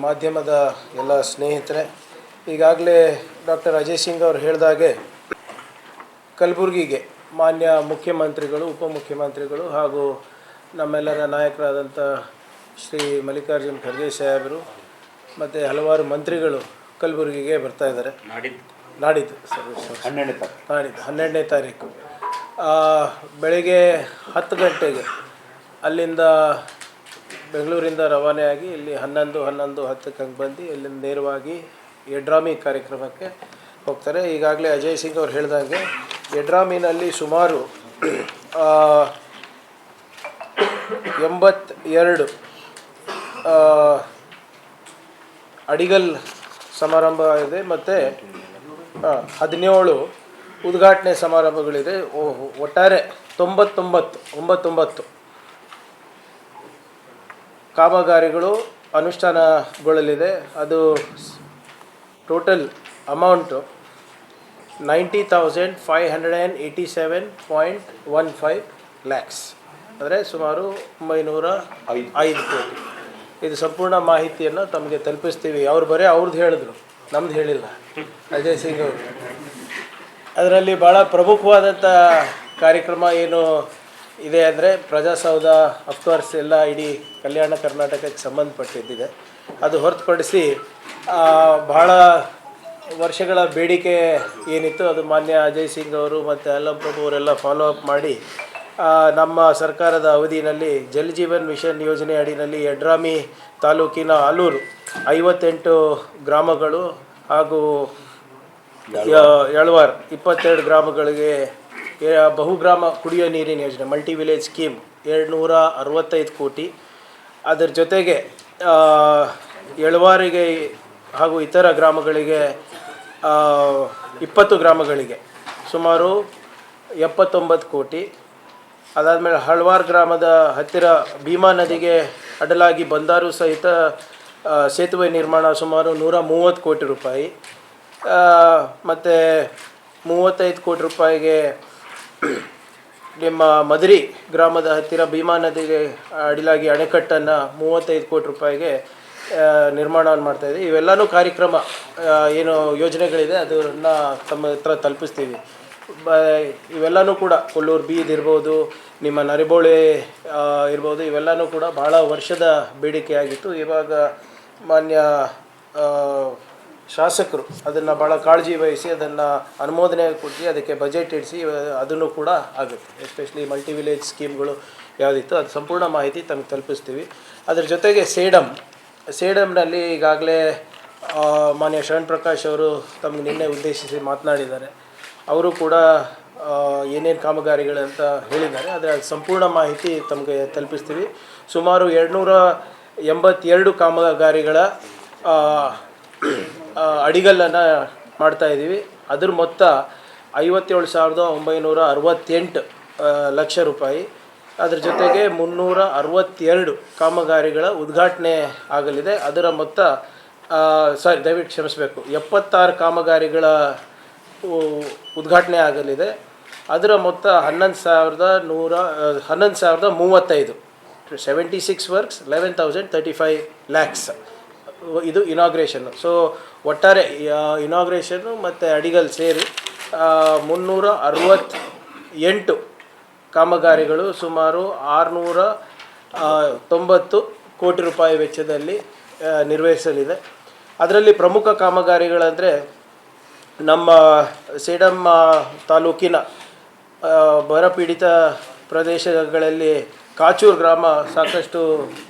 ಮಾಧ್ಯಮದ ಎಲ್ಲ ಸ್ನೇಹಿತರೆ ಈಗಾಗಲೇ ಡಾಕ್ಟರ್ ಅಜಯ್ ಸಿಂಗ್ ಅವರು ಹೇಳಿದಾಗೆ ಕಲಬುರಗಿಗೆ ಮಾನ್ಯ ಮುಖ್ಯಮಂತ್ರಿಗಳು ಉಪಮುಖ್ಯಮಂತ್ರಿಗಳು ಹಾಗೂ ನಮ್ಮೆಲ್ಲರ ನಾಯಕರಾದಂಥ ಶ್ರೀ ಮಲ್ಲಿಕಾರ್ಜುನ್ ಖರ್ಗೆ ಸಾಹೇಬರು ಮತ್ತು ಹಲವಾರು ಮಂತ್ರಿಗಳು ಕಲಬುರಗಿಗೆ ಬರ್ತಾ ಇದ್ದಾರೆ. ನಾಡಿದ್ದು. ಸರಿ ಹನ್ನೆರಡನೇ ತಾರೀಕು. ನಾಡಿದ್ದು. ಹನ್ನೆರಡನೇ ತಾರೀಕು. ಬೆಳಿಗ್ಗೆ ಹತ್ತು ಗಂಟೆಗೆ ಅಲ್ಲಿಂದ ಬೆಂಗಳೂರಿಂದ ರವಾನೆಯಾಗಿ ಇಲ್ಲಿ ಹನ್ನೊಂದು ಹನ್ನೊಂದು ಹತ್ತಕ್ಕೆ ಹಂಗೆ ಬಂದು ಇಲ್ಲಿ ನೇರವಾಗಿ ಎಡ್ರಾಮಿ ಕಾರ್ಯಕ್ರಮಕ್ಕೆ ಹೋಗ್ತಾರೆ. ಈಗಾಗಲೇ ಅಜಯ್ ಸಿಂಗ್ ಅವ್ರು ಹೇಳ್ದಂಗೆ ಎಡ್ರಾಮಿನಲ್ಲಿ ಸುಮಾರು ಎಂಬತ್ತೆರಡು ಅಡಿಗಲ್ ಸಮಾರಂಭ ಇದೆ ಮತ್ತು ಹದಿನೇಳು ಉದ್ಘಾಟನೆ ಸಮಾರಂಭಗಳಿದೆ. ಒಟ್ಟಾರೆ ತೊಂಬತ್ತೊಂಬತ್ತು, ಒಂಬತ್ತೊಂಬತ್ತು. ಕಾಮಗಾರಿಗಳು ಅನುಷ್ಠಾನಗೊಳ್ಳಲಿದೆ. ಅದು total amount ninety thousand five hundred and eighty seven point one five lakhs ಅಂದರೆ ಸುಮಾರು ಒಂಬೈನೂರ ಐದು. ಐದು ಕೋಟಿ. ಇದು ಸಂಪೂರ್ಣ ಮಾಹಿತಿಯನ್ನು ತಮಗೆ ತಲುಪಿಸ್ತೀವಿ. ಅವ್ರು ಬರೀ ಅವ್ರದ್ದು ಹೇಳಿದ್ರು. ನಮ್ದು ಹೇಳಿಲ್ಲ. ಅಜಯ್ ಸಿಂಗ್ ಅವರು. ಅದರಲ್ಲಿ ಭಾಳ ಪ್ರಮುಖವಾದಂಥ ಕಾರ್ಯಕ್ರಮ ಏನು ಇದೆ ಅಂದರೆ ಪ್ರಜಾಸೌಧ, ಅಫ್ಕೋರ್ಸ್ ಎಲ್ಲ ಇಡೀ ಕಲ್ಯಾಣ ಕರ್ನಾಟಕಕ್ಕೆ ಸಂಬಂಧಪಟ್ಟಿದ್ದಿದೆ. ಅದು ಹೊರತುಪಡಿಸಿ ಭಾಳ ವರ್ಷಗಳ ಬೇಡಿಕೆ ಏನಿತ್ತು, ಅದು ಮಾನ್ಯ ಅಜಯ್ ಸಿಂಗ್ ಅವರು ಮತ್ತು ಅಲ್ಲಂ ಪ್ರಭು ಅವರೆಲ್ಲ ಫಾಲೋ ಅಪ್ ಮಾಡಿ ನಮ್ಮ ಸರ್ಕಾರದ ಅವಧಿಯಲ್ಲಿ ಜಲ್ ಜೀವನ್ ಮಿಷನ್ ಯೋಜನೆ ಅಡಿನಲ್ಲಿ ಯಡ್ರಾಮಿ ತಾಲೂಕಿನ ಆಲೂರು ಐವತ್ತೆಂಟು ಗ್ರಾಮಗಳು ಹಾಗೂ ಎಳವಾರ್ ಇಪ್ಪತ್ತೆರಡು ಗ್ರಾಮಗಳಿಗೆ ಬಹುಗ್ರಾಮ ಕುಡಿಯೋ ನೀರಿನ ಯೋಜನೆ ಮಲ್ಟಿ ವಿಲೇಜ್ ಸ್ಕೀಮ್ ಎರಡು ನೂರ ಅರವತ್ತೈದು ಕೋಟಿ. ಅದರ ಜೊತೆಗೆ ಎಳವಾರಿಗೆ ಹಾಗೂ ಇತರ ಗ್ರಾಮಗಳಿಗೆ ಇಪ್ಪತ್ತು ಗ್ರಾಮಗಳಿಗೆ ಸುಮಾರು ಎಪ್ಪತ್ತೊಂಬತ್ತು ಕೋಟಿ. ಅದಾದಮೇಲೆ ಹಳ್ವಾರ್ ಗ್ರಾಮದ ಹತ್ತಿರ ಭೀಮಾ ನದಿಗೆ ಅಡಲಾಗಿ ಬಂದಾರು ಸಹಿತ ಸೇತುವೆ ನಿರ್ಮಾಣ ಸುಮಾರು ನೂರ ಮೂವತ್ತು ಕೋಟಿ ರೂಪಾಯಿ. ಮತ್ತು ಮೂವತ್ತೈದು ಕೋಟಿ ರೂಪಾಯಿಗೆ ನಿಮ್ಮ ಮದರಿ ಗ್ರಾಮದ ಹತ್ತಿರ ಭೀಮಾ ನದಿಗೆ ಅಡಿಲಾಗಿ ಅಣೆಕಟ್ಟನ್ನು ಮೂವತ್ತೈದು ಕೋಟಿ ರೂಪಾಯಿಗೆ ನಿರ್ಮಾಣವನ್ನು ಇದೆ ಇವೆಲ್ಲನೂ ಕಾರ್ಯಕ್ರಮ ಏನು ಯೋಜನೆಗಳಿದೆ, ಅದನ್ನು ತಮ್ಮ ಹತ್ರ ತಲುಪಿಸ್ತೀವಿ. ಬ, ಇವೆಲ್ಲನೂ ಕೂಡ ಕೊಲ್ಲೂರು ಬೀದ್ ಇರ್ಬೋದು, ನಿಮ್ಮ ನರಿಬೋಳೆ ಇರ್ಬೋದು, ಇವೆಲ್ಲನೂ ಕೂಡ ಭಾಳ ವರ್ಷದ ಬೇಡಿಕೆಯಾಗಿತ್ತು. ಇವಾಗ ಮಾನ್ಯ ಶಾಸಕರು ಅದನ್ನು ಭಾಳ ಕಾಳಜಿ ವಹಿಸಿ ಅದನ್ನು ಅನುಮೋದನೆ ಕೊಟ್ಟು ಅದಕ್ಕೆ ಬಜೆಟ್ ಇಡಿಸಿ, ಅದನ್ನು ಕೂಡ ಆಗುತ್ತೆ. ಎಸ್ಪೆಷಲಿ ಮಲ್ಟಿ ವಿಲೇಜ್ ಸ್ಕೀಮ್ಗಳು ಯಾವುದಿತ್ತು, ಅದು ಸಂಪೂರ್ಣ ಮಾಹಿತಿ ತಮಗೆ ತಲುಪಿಸ್ತೀವಿ. ಅದ್ರ ಜೊತೆಗೆ ಸೇಡಮ್ ಸೇಡಮ್ನಲ್ಲಿ ಈಗಾಗಲೇ ಮಾನ್ಯ ಶರಣ್ ಪ್ರಕಾಶ್ ಅವರು ತಮಗೆ ನಿನ್ನೆ ಉದ್ದೇಶಿಸಿ ಮಾತನಾಡಿದ್ದಾರೆ. ಅವರು ಕೂಡ ಏನೇನು ಕಾಮಗಾರಿಗಳಂತ ಹೇಳಿದ್ದಾರೆ. ಅದರ ಸಂಪೂರ್ಣ ಮಾಹಿತಿ ತಮಗೆ ತಲುಪಿಸ್ತೀವಿ. ಸುಮಾರು ಎರಡುನೂರ ಎಂಬತ್ತೆರಡು ಕಾಮಗಾರಿಗಳ ಅಡಿಗಲ್ಲನ್ನು ಮಾಡ್ತಾ ಇದ್ದೀವಿ. ಅದ್ರ ಮೊತ್ತ ಐವತ್ತೇಳು ಸಾವಿರದ ಒಂಬೈನೂರ ಅರವತ್ತೆಂಟು ಲಕ್ಷ ರೂಪಾಯಿ. ಅದ್ರ ಜೊತೆಗೆ ಮುನ್ನೂರ ಅರವತ್ತೆರಡು ಕಾಮಗಾರಿಗಳ ಉದ್ಘಾಟನೆ ಆಗಲಿದೆ. ಅದರ ಮೊತ್ತ ಸಾರಿ ದಯವಿಟ್ಟು ಕ್ಷಮಿಸಬೇಕು. ಎಪ್ಪತ್ತಾರು ಕಾಮಗಾರಿಗಳ ಉದ್ಘಾಟನೆ ಆಗಲಿದೆ. ಅದರ ಮೊತ್ತ ಹನ್ನೊಂದು ಸಾವಿರದ ನೂರ ಹನ್ನೊಂದು ಸಾವಿರದ ಮೂವತ್ತೈದು. Seventy six works eleven thousand thirty five lakhs ಇದು ಇನಾಗ್ರೇಷನ್ನು ಸೊ ಒಟ್ಟಾರೆ ಇನಾಗ್ರೇಷನ್ನು ಮತ್ತು ಅಡಿಗಲ್ ಸೇರಿ ಮುನ್ನೂರ ಅರವತ್ತ ಎಂಟು ಕಾಮಗಾರಿಗಳು ಸುಮಾರು ಆರುನೂರ ತೊಂಬತ್ತು ಕೋಟಿ ರೂಪಾಯಿ ವೆಚ್ಚದಲ್ಲಿ ನಿರ್ವಹಿಸಲಿದೆ. ಅದರಲ್ಲಿ ಪ್ರಮುಖ ಕಾಮಗಾರಿಗಳಂದರೆ, ನಮ್ಮ ಸೇಡಮ್ಮ ತಾಲೂಕಿನ ಬರಪೀಡಿತ ಪ್ರದೇಶಗಳಲ್ಲಿ ಕಾಚೂರು ಗ್ರಾಮ ಸಾಕಷ್ಟು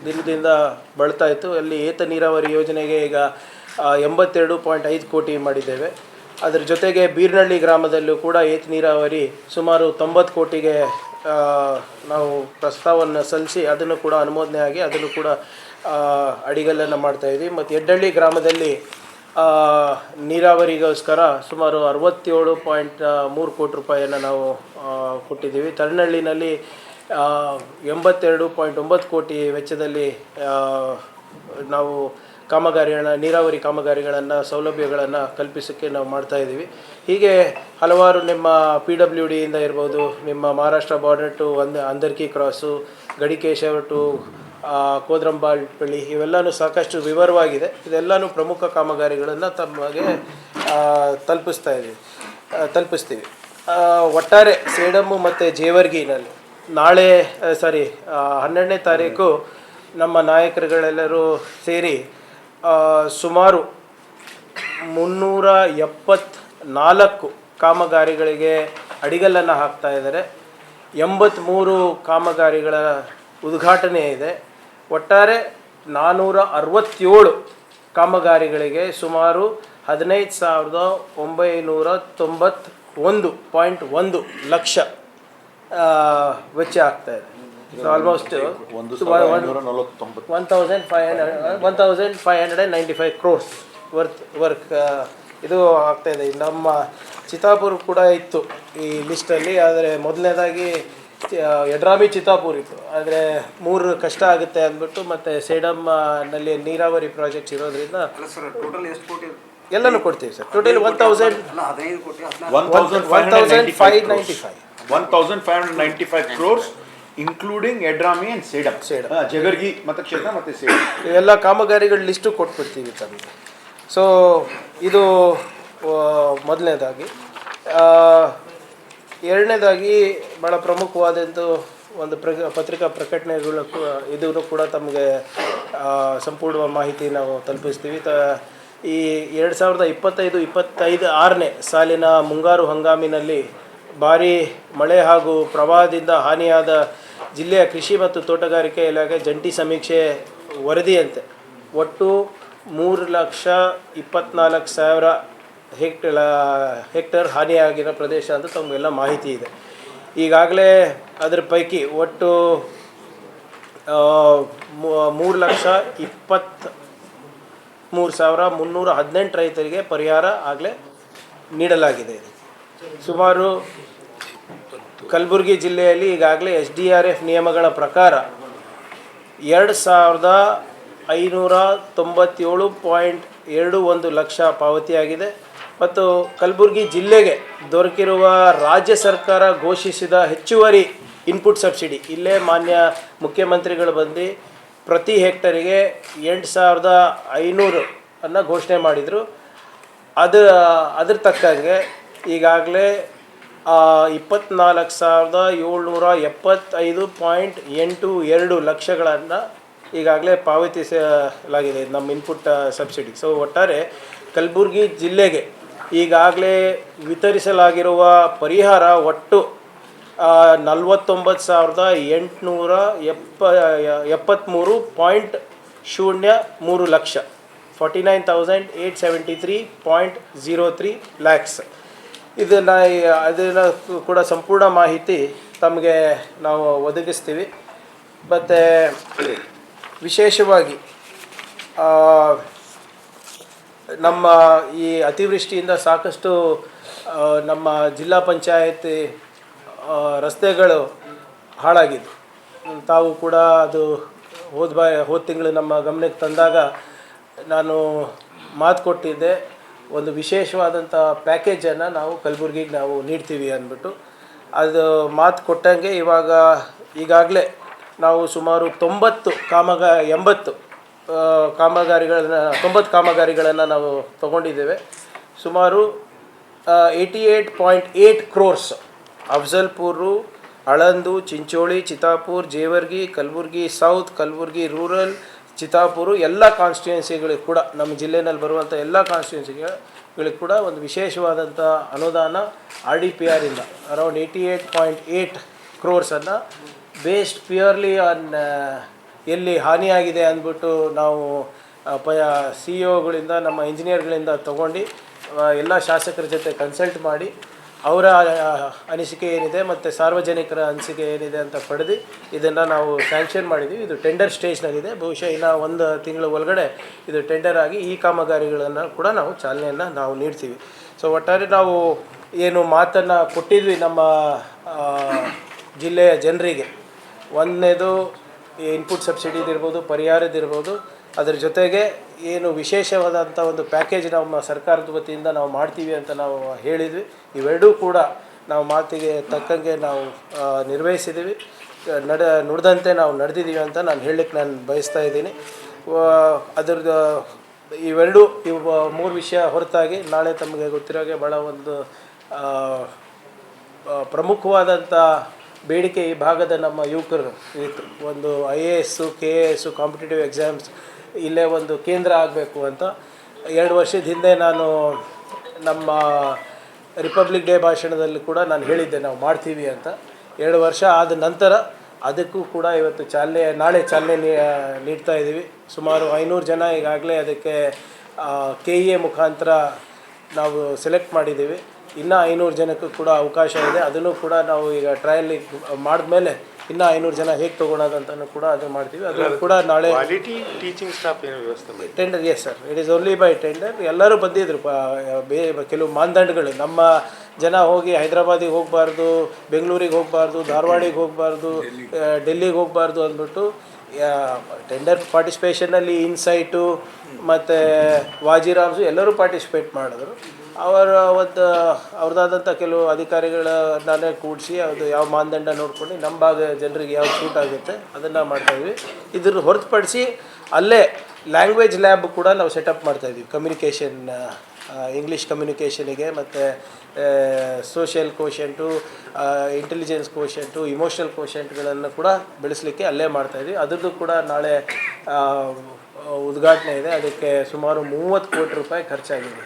ದಿನದಿಂದ ಬಳಲ್ತಾ ಇತ್ತು. ಅಲ್ಲಿ ಏತ ನೀರಾವರಿ ಯೋಜನೆಗೆ ಈಗ ಎಂಬತ್ತೆರಡು ಪಾಯಿಂಟ್ ಐದು ಕೋಟಿ ಮಾಡಿದ್ದೇವೆ. ಅದರ ಜೊತೆಗೆ ಬೀರ್ನಳ್ಳಿ ಗ್ರಾಮದಲ್ಲೂ ಕೂಡ ಏತ ನೀರಾವರಿ ಸುಮಾರು ತೊಂಬತ್ತು ಕೋಟಿಗೆ ನಾವು ಪ್ರಸ್ತಾವವನ್ನು ಸಲ್ಲಿಸಿ ಅದನ್ನು ಕೂಡ ಅನುಮೋದನೆ ಆಗಿ ಅದನ್ನು ಕೂಡ ಅಡಿಗಲ್ಲನ್ನು ಮಾಡ್ತಾಯಿದ್ವಿ ಮತ್ತು ಎಡ್ಡಳ್ಳಿ ಗ್ರಾಮದಲ್ಲಿ ನೀರಾವರಿಗೋಸ್ಕರ ಸುಮಾರು ಅರವತ್ತೇಳು ಪಾಯಿಂಟ್ ಮೂರು ಕೋಟಿ ರೂಪಾಯಿಯನ್ನು ನಾವು ಕೊಟ್ಟಿದ್ದೀವಿ. ತರನಹಳ್ಳಿನಲ್ಲಿ ಎಂಬತ್ತೆರಡು ಪಾಯಿಂಟ್ ಒಂಬತ್ತು ಕೋಟಿ ವೆಚ್ಚದಲ್ಲಿ ನಾವು ಕಾಮಗಾರಿಗಳನ್ನ, ನೀರಾವರಿ ಕಾಮಗಾರಿಗಳನ್ನು, ಸೌಲಭ್ಯಗಳನ್ನು ಕಲ್ಪಿಸೋಕ್ಕೆ ನಾವು ಮಾಡ್ತಾ ಇದ್ದೀವಿ. ಹೀಗೆ ಹಲವಾರು ನಿಮ್ಮ ಪಿ ಡಬ್ಲ್ಯೂ ಡಿಯಿಂದ ಇರ್ಬೋದು, ನಿಮ್ಮ ಮಹಾರಾಷ್ಟ್ರ ಬಾರ್ಡರ್ ಟು ಒಂದು, ಅಂದರ್ಕಿ ಕ್ರಾಸು ಗಡಿಕೇಶವ ಟು ಕೋದ್ರಂಬಾಳ್ಪಳ್ಳಿ ಇವೆಲ್ಲನೂ ಸಾಕಷ್ಟು ವಿವರವಾಗಿದೆ. ಇದೆಲ್ಲನೂ ಪ್ರಮುಖ ಕಾಮಗಾರಿಗಳನ್ನು ತಮಗೆ ತಲುಪಿಸ್ತಾ ಇದ್ದೀವಿ ತಲುಪಿಸ್ತೀವಿ. ಒಟ್ಟಾರೆ ಸೇಡಮ್ಮು ಮತ್ತು ಜೇವರ್ಗಿನಲ್ಲಿ ನಾಳೆ ಸಾರಿ ಹನ್ನೆರಡನೇ ತಾರೀಕು ನಮ್ಮ ನಾಯಕರುಗಳೆಲ್ಲರೂ ಸೇರಿ ಸುಮಾರು ಮುನ್ನೂರ ಎಪ್ಪತ್ನಾಲ್ಕು ಕಾಮಗಾರಿಗಳಿಗೆ ಅಡಿಗಲ್ಲನ್ನು ಹಾಕ್ತಾ ಇದ್ದಾರೆ. ಎಂಬತ್ತ್ಮೂರು ಕಾಮಗಾರಿಗಳ ಉದ್ಘಾಟನೆ ಇದೆ. ಒಟ್ಟಾರೆ ನಾನ್ನೂರ ಅರವತ್ತೇಳು ಕಾಮಗಾರಿಗಳಿಗೆ ಸುಮಾರು ಹದಿನೈದು ಸಾವಿರದ ಒಂಬೈನೂರ ತೊಂಬತ್ತೊಂದು ಪಾಯಿಂಟ್ ಒಂದು ಲಕ್ಷ ವೆಚ್ಚ ಆಗ್ತಾ ಇದೆ. ಆಲ್ಮೋಸ್ಟ್ ಐನೂರ ನಲವತ್ತೊಂಬತ್ತು one thousand five hundred one thousand five hundred and ninety five crores worth work ಇದು ಆಗ್ತಾ ಇದೆ. ನಮ್ಮ ಚಿತ್ತಾಪುರ್ ಕೂಡ ಇತ್ತು ಈ ಲಿಸ್ಟಲ್ಲಿ ಆದರೆ ಮೊದಲನೇದಾಗಿ ಯಡ್ರಾಮಿ ಚಿತ್ತಾಪುರ್ ಇತ್ತು. ಆದರೆ ಮೂರು ಕಷ್ಟ ಆಗುತ್ತೆ ಅಂದ್ಬಿಟ್ಟು ಮತ್ತು ಸೇಡಮ್ನಲ್ಲಿ ನೀರಾವರಿ ಪ್ರಾಜೆಕ್ಟ್ಸ್ ಇರೋದ್ರಿಂದ ಸರ್ ಟೋಟಲ್ ಎಷ್ಟು ಕೋಟಿ ಎಲ್ಲನೂ ಕೊಡ್ತೀವಿ sir. Total one thousand one thousand five ninety five one thousand five hundred ninety five crores including Yadrami and Sedam Sedam. ಹಾ, ಜಗರ್ಗಿ ಮತಕ್ಷೇತ್ರ ಮತ್ತೆ ಸೇಡಂ ಇವೆಲ್ಲ ಕಾಮಗಾರಿಗಳ ಲಿಸ್ಟು ಕೊಟ್ಬಿಡ್ತೀವಿ ತಮಗೆ ಸೊ ಇದು ಮೊದಲನೇದಾಗಿ. ಎರಡನೇದಾಗಿ ಭಾಳ ಪ್ರಮುಖವಾದಂಥ ಒಂದು ಪ್ರ ಪತ್ರಿಕಾ ಪ್ರಕಟಣೆಗಳು ಇದನ್ನು ಕೂಡ ತಮಗೆ ಆ, ಸಂಪೂರ್ಣ ಮಾಹಿತಿ ನಾವು ತಲುಪಿಸ್ತೀವಿ. ತ ಈ ಎರಡು ಸಾವಿರದ ಇಪ್ಪತ್ತೈದು ಇಪ್ಪತ್ತೈದು ಆರನೇ ಸಾಲಿನ ಮುಂಗಾರು ಹಂಗಾಮಿನಲ್ಲಿ ಭಾರಿ ಮಳೆ ಹಾಗೂ ಪ್ರವಾಹದಿಂದ ಹಾನಿಯಾದ ಜಿಲ್ಲೆಯ ಕೃಷಿ ಮತ್ತು ತೋಟಗಾರಿಕೆ ಇಲಾಖೆ ಜಂಟಿ ಸಮೀಕ್ಷೆ ವರದಿಯಂತೆ ಒಟ್ಟು ಮೂರು ಲಕ್ಷ ಇಪ್ಪತ್ನಾಲ್ಕು ಸಾವಿರ ಹೆಕ್ಟ ಹೆಕ್ಟರ್ ಹಾನಿಯಾಗಿರೋ ಪ್ರದೇಶ ಅಂತ ತಮಗೆಲ್ಲ ಮಾಹಿತಿ ಇದೆ. ಈಗಾಗಲೇ ಅದರ ಪೈಕಿ ಒಟ್ಟು ಮೂರು ಲಕ್ಷ ಇಪ್ಪತ್ತು ಮೂರು ಸಾವಿರ ಮುನ್ನೂರ ಹದಿನೆಂಟು ರೈತರಿಗೆ ಪರಿಹಾರ ಆಗಲೇ ನೀಡಲಾಗಿದೆ ಸುಮಾರು ಕಲಬುರಗಿ ಜಿಲ್ಲೆಯಲ್ಲಿ ಈಗಾಗಲೇ ಎಸ್ ಡಿ ಆರ್ ಎಫ್ ನಿಯಮಗಳ ಪ್ರಕಾರ ಎರಡು ಸಾವಿರದ ಐನೂರ ತೊಂಬತ್ತೇಳು ಪಾಯಿಂಟ್ ಎರಡು ಒಂದು ಲಕ್ಷ ಪಾವತಿಯಾಗಿದೆ. ಮತ್ತು ಕಲಬುರಗಿ ಜಿಲ್ಲೆಗೆ ದೊರಕಿರುವ ರಾಜ್ಯ ಸರ್ಕಾರ ಘೋಷಿಸಿದ ಹೆಚ್ಚುವರಿ ಇನ್ಪುಟ್ ಸಬ್ಸಿಡಿ ಇಲ್ಲೇ ಮಾನ್ಯ ಮುಖ್ಯಮಂತ್ರಿಗಳು ಬಂದು ಪ್ರತಿ ಹೆಕ್ಟರಿಗೆ ಎಂಟು ಸಾವಿರದ ಐನೂರು ಅನ್ನು ಘೋಷಣೆ ಮಾಡಿದರು. ಅದು, ಅದ್ರ ತಕ್ಕಂಗೆ ಈಗಾಗಲೇ ಇಪ್ಪತ್ನಾಲ್ಕು ಸಾವಿರದ ಏಳ್ನೂರ ಎಪ್ಪತ್ತೈದು ಪಾಯಿಂಟ್ ಎಂಟು ಎರಡು ಲಕ್ಷಗಳನ್ನು ಈಗಾಗಲೇ ಪಾವತಿಸಲಾಗಿದೆ ನಮ್ಮ ಇನ್ಪುಟ್ ಸಬ್ಸಿಡಿ ಸೊ ಒಟ್ಟಾರೆ ಕಲಬುರಗಿ ಜಿಲ್ಲೆಗೆ ಈಗಾಗಲೇ ವಿತರಿಸಲಾಗಿರುವ ಪರಿಹಾರ ಒಟ್ಟು ನಲ್ವತ್ತೊಂಬತ್ತು ಸಾವಿರದ ಎಂಟುನೂರ ಎಪ್ಪ ಎಪ್ಪತ್ತ್ಮೂರು ಪಾಯಿಂಟ್ ಶೂನ್ಯ ಮೂರು lakh. Forty nine thousand eight seventy three point zero three lakhs. ಇದನ್ನು ಅದನ್ನು ಕೂಡ ಸಂಪೂರ್ಣ ಮಾಹಿತಿ ತಮಗೆ ನಾವು ಒದಗಿಸ್ತೀವಿ. ಮತ್ತು ವಿಶೇಷವಾಗಿ ನಮ್ಮ ಈ ಅತಿವೃಷ್ಟಿಯಿಂದ ಸಾಕಷ್ಟು ನಮ್ಮ ಜಿಲ್ಲಾ ಪಂಚಾಯತಿ ರಸ್ತೆಗಳು ಹಾಳಾಗಿದೆ ತಾವು ಕೂಡ ಅದು ಹೋದ ಬಾ, ಹೋದ ತಿಂಗಳು ನಮ್ಮ ಗಮನಕ್ಕೆ ತಂದಾಗ ನಾನು ಮಾತು ಕೊಟ್ಟಿದ್ದೆ. ಒಂದು ವಿಶೇಷವಾದಂಥ ಪ್ಯಾಕೇಜನ್ನು ನಾವು ಕಲಬುರ್ಗಿಗೆ ನಾವು ನೀಡ್ತೀವಿ ಅಂದ್ಬಿಟ್ಟು. ಅದು ಮಾತು ಕೊಟ್ಟಂಗೆ ಇವಾಗ ಈಗಾಗಲೇ ನಾವು ಸುಮಾರು ತೊಂಬತ್ತು ಕಾಮಗ, ಎಂಬತ್ತು ಕಾಮಗಾರಿಗಳನ್ನ, ತೊಂಬತ್ತು ಕಾಮಗಾರಿಗಳನ್ನು ನಾವು ತಗೊಂಡಿದ್ದೇವೆ. ಸುಮಾರು eighty eight point eight crores Afzalpur, Aland, Chincholi Chitapur Jevargi, Kalaburagi, south, Kalaburagi, rural Chittapur ಎಲ್ಲ ಕಾನ್ಸ್ಟಿಟ್ಯೂನ್ಸಿಗಳಿಗೆ ಕೂಡ, ನಮ್ಮ ಜಿಲ್ಲೆಯಲ್ಲಿ ಬರುವಂಥ ಎಲ್ಲ ಕಾನ್ಸ್ಟಿಟ್ಯೂನ್ಸಿಗಳಿಗೆ ಕೂಡ ಒಂದು ವಿಶೇಷವಾದಂಥ ಅನುದಾನ R D P ಆರಿಂದ around eighty eight point eight ಕ್ರೋರ್ಸನ್ನು based purely on ಎಲ್ಲಿ ಹಾನಿಯಾಗಿದೆ ಅಂದ್ಬಿಟ್ಟು ನಾವು ಪ ಸಿ ಒಗಳಿಂದ ನಮ್ಮ ಇಂಜಿನಿಯರ್ಗಳಿಂದ ತಗೊಂಡು ಎಲ್ಲ ಶಾಸಕರ ಜೊತೆ ಕನ್ಸಲ್ಟ್ ಮಾಡಿ ಅವರ ಅನಿಸಿಕೆ ಏನಿದೆ ಮತ್ತು ಸಾರ್ವಜನಿಕರ ಅನಿಸಿಕೆ ಏನಿದೆ ಅಂತ ಪಡೆದು ಇದನ್ನು ನಾವು ಸ್ಯಾಂಕ್ಷನ್ ಮಾಡಿದ್ದೀವಿ ಇದು ಟೆಂಡರ್ ಸ್ಟೇಜ್ನಲ್ಲಿದೆ ಬಹುಶಃ ಇನ್ನು ಒಂದು ತಿಂಗಳ ಒಳಗಡೆ ಇದು ಟೆಂಡರ್ ಆಗಿ ಈ ಕಾಮಗಾರಿಗಳನ್ನು ಕೂಡ ನಾವು ಚಾಲನೆಯನ್ನು ನಾವು ನೀಡ್ತೀವಿ. ಸೊ ಒಟ್ಟಾರೆ ನಾವು ಏನು ಮಾತನ್ನು ಕೊಟ್ಟಿದ್ವಿ ನಮ್ಮ ಜಿಲ್ಲೆಯ ಜನರಿಗೆ. ಒಂದನೇದು ಇನ್ಪುಟ್ ಸಬ್ಸಿಡಿದಿರ್ಬೋದು ಪರಿಹಾರದಿರ್ಬೋದು ಅದ್ರ ಜೊತೆಗೆ ಏನು ವಿಶೇಷವಾದಂಥ ಒಂದು ಪ್ಯಾಕೇಜ್ ನಮ್ಮ ಸರ್ಕಾರದ ವತಿಯಿಂದ ನಾವು ಮಾಡ್ತೀವಿ ಅಂತ ನಾವು ಹೇಳಿದ್ವಿ. ಇವೆರಡೂ ಕೂಡ ನಾವು ಮಾತಿಗೆ ತಕ್ಕಂಗೆ ನಾವು ನಿರ್ವಹಿಸಿದ್ದೀವಿ. ನಡ, ನುಡಿದಂತೆ ನಾವು ನಡೆದಿದ್ದೀವಿ ಅಂತ ನಾನು ಹೇಳಲಿಕ್ಕೆ ನಾನು ಬಯಸ್ತಾ ಇದ್ದೀನಿ. ಅದ್ರದ್ದು, ಇವೆರಡು ಇವು ಮೂರು ವಿಷಯ ಹೊರತಾಗಿ ನಾಳೆ ತಮಗೆ ಗೊತ್ತಿರೋಗೆ ಭಾಳ ಒಂದು ಪ್ರಮುಖವಾದಂಥ ಬೇಡಿಕೆ ಈ ಭಾಗದ ನಮ್ಮ ಯುವಕರು ಒಂದು I A S K A S competitive exams ಇಲ್ಲೇ ಒಂದು ಕೇಂದ್ರ ಆಗಬೇಕು ಅಂತ. ಎರಡು ವರ್ಷದ ಹಿಂದೆ ನಾನು ನಮ್ಮ ರಿಪಬ್ಲಿಕ್ ಡೇ ಭಾಷಣದಲ್ಲಿ ಕೂಡ ನಾನು ಹೇಳಿದ್ದೆ, ನಾವು ಮಾಡ್ತೀವಿ ಅಂತ. ಎರಡು ವರ್ಷ ಆದ ನಂತರ ಅದಕ್ಕೂ ಕೂಡ ಇವತ್ತು ಚಾಲನೆ, ನಾಳೆ ಚಾಲನೆ ನೀಡ್ತಾ ಇದ್ದೀವಿ. ಸುಮಾರು ಐನೂರು ಜನ ಈಗಾಗಲೇ ಅದಕ್ಕೆ ಕೆ ಇ ಎ ಮುಖಾಂತರ ನಾವು ಸೆಲೆಕ್ಟ್ ಮಾಡಿದ್ದೀವಿ. ಇನ್ನೂ ಐನೂರು ಜನಕ್ಕೂ ಕೂಡ ಅವಕಾಶ ಇದೆ. ಅದನ್ನು ಕೂಡ ನಾವು ಈಗ ಟ್ರಯಲ್ ಮಾಡಿದ್ಮೇಲೆ ಇನ್ನೂ ಐನೂರು ಜನ ಹೇಗೆ ತೊಗೊಳೋದಂತನೂ ಕೂಡ ಅದು ಮಾಡ್ತೀವಿ. ಅದು ಕೂಡ ನಾಳೆ ಕ್ವಾಲಿಟಿ ಟೀಚಿಂಗ್ ಸ್ಟಾಫ್ ಏನು ವ್ಯವಸ್ಥೆ tender yes sir it is only by tender ಎಲ್ಲರೂ ಬಂದಿದ್ರು ಬೇ ಕೆಲವು ಮಾನದಂಡಗಳು. ನಮ್ಮ ಜನ ಹೋಗಿ ಹೈದ್ರಾಬಾದಿಗೆ ಹೋಗಬಾರ್ದು ಬೆಂಗಳೂರಿಗೆ ಹೋಗಬಾರ್ದು ಧಾರವಾಡಿಗೆ ಹೋಗಬಾರ್ದು ಡೆಲ್ಲಿಗೆ ಹೋಗಬಾರ್ದು ಅಂದ್ಬಿಟ್ಟು ಟೆಂಡರ್ ಪಾರ್ಟಿಸಿಪೇಷನಲ್ಲಿ ಇನ್ಸೈಟು ಮತ್ತು ವಾಜಿರಾಮ್ಸು ಎಲ್ಲರೂ ಪಾರ್ಟಿಸಿಪೇಟ್ ಮಾಡಿದ್ರು. ಅವರ ಒಂದು ಅವ್ರದ್ದಾದಂಥ ಕೆಲವು ಅಧಿಕಾರಿಗಳ ನಾನೇ ಕೂಡಿಸಿ ಅದು ಯಾವ ಮಾನದಂಡ ನೋಡ್ಕೊಂಡು ನಮ್ಮ ಭಾಗ ಜನರಿಗೆ ಯಾವ ಸೂಟ್ ಆಗುತ್ತೆ ಅದನ್ನು ಮಾಡ್ತಾಯಿದ್ವಿ ಇದ್ರ ಹೊರತುಪಡಿಸಿ ಅಲ್ಲೇ ಲ್ಯಾಂಗ್ವೇಜ್ ಲ್ಯಾಬ್ ಕೂಡ ನಾವು ಸೆಟಪ್ ಮಾಡ್ತಾಯಿದ್ವಿ ಕಮ್ಯುನಿಕೇಷನ್ ಇಂಗ್ಲೀಷ್ ಕಮ್ಯುನಿಕೇಷನಿಗೆ ಮತ್ತು social quotient intelligence quotient emotional ಕೋಷೆಂಟ್ಗಳನ್ನು ಕೂಡ ಬೆಳೆಸಲಿಕ್ಕೆ ಅಲ್ಲೇ ಮಾಡ್ತಾಯಿದ್ವಿ ಅದರದ್ದು ಕೂಡ ನಾಳೆ ಉದ್ಘಾಟನೆ ಇದೆ. ಅದಕ್ಕೆ ಸುಮಾರು ಮೂವತ್ತು ಕೋಟಿ ರೂಪಾಯಿ ಖರ್ಚಾಗಿದೆ.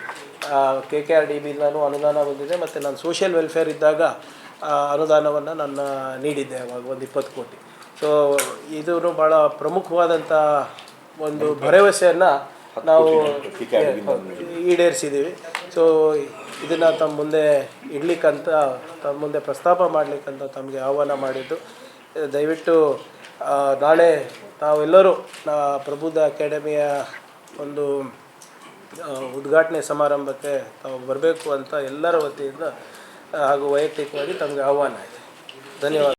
ಕೆ ಕೆ ಆರ್ ಡಿ ಬಿಂದಲೂ ಅನುದಾನ ಬಂದಿದೆ ಮತ್ತು ನಾನು ಸೋಷಿಯಲ್ ವೆಲ್ಫೇರ್ ಇದ್ದಾಗ ಅನುದಾನವನ್ನು ನನ್ನ ನೀಡಿದ್ದೆ ಅವಾಗ ಒಂದು ಇಪ್ಪತ್ತು ಕೋಟಿ. ಸೊ ಇದೂ ಭಾಳ ಪ್ರಮುಖವಾದಂಥ ಒಂದು ಭರವಸೆಯನ್ನು ನಾವು ಈಡೇರಿಸಿದ್ದೀವಿ ಸೊ ಇದನ್ನು ತಮ್ಮ ಮುಂದೆ ಇಡ್ಲಿಕ್ಕಂತ ತಮ್ಮ ಮುಂದೆ ಪ್ರಸ್ತಾಪ ಮಾಡಲಿಕ್ಕಂತ ತಮಗೆ ಆಹ್ವಾನ ಮಾಡಿದ್ದು. ದಯವಿಟ್ಟು ನಾಳೆ ತಾವೆಲ್ಲರೂ ಪ್ರಬುದ್ಧ ಅಕಾಡೆಮಿಯ ಒಂದು ಉದ್ಘಾಟನೆ ಸಮಾರಂಭಕ್ಕೆ ತಾವು ಬರಬೇಕು ಅಂತ ಎಲ್ಲರ ವತಿಯಿಂದ ಹಾಗೂ ವೈಯಕ್ತಿಕವಾಗಿ ತಮಗೆ ಆಹ್ವಾನ ಇದೆ. ಧನ್ಯವಾದ.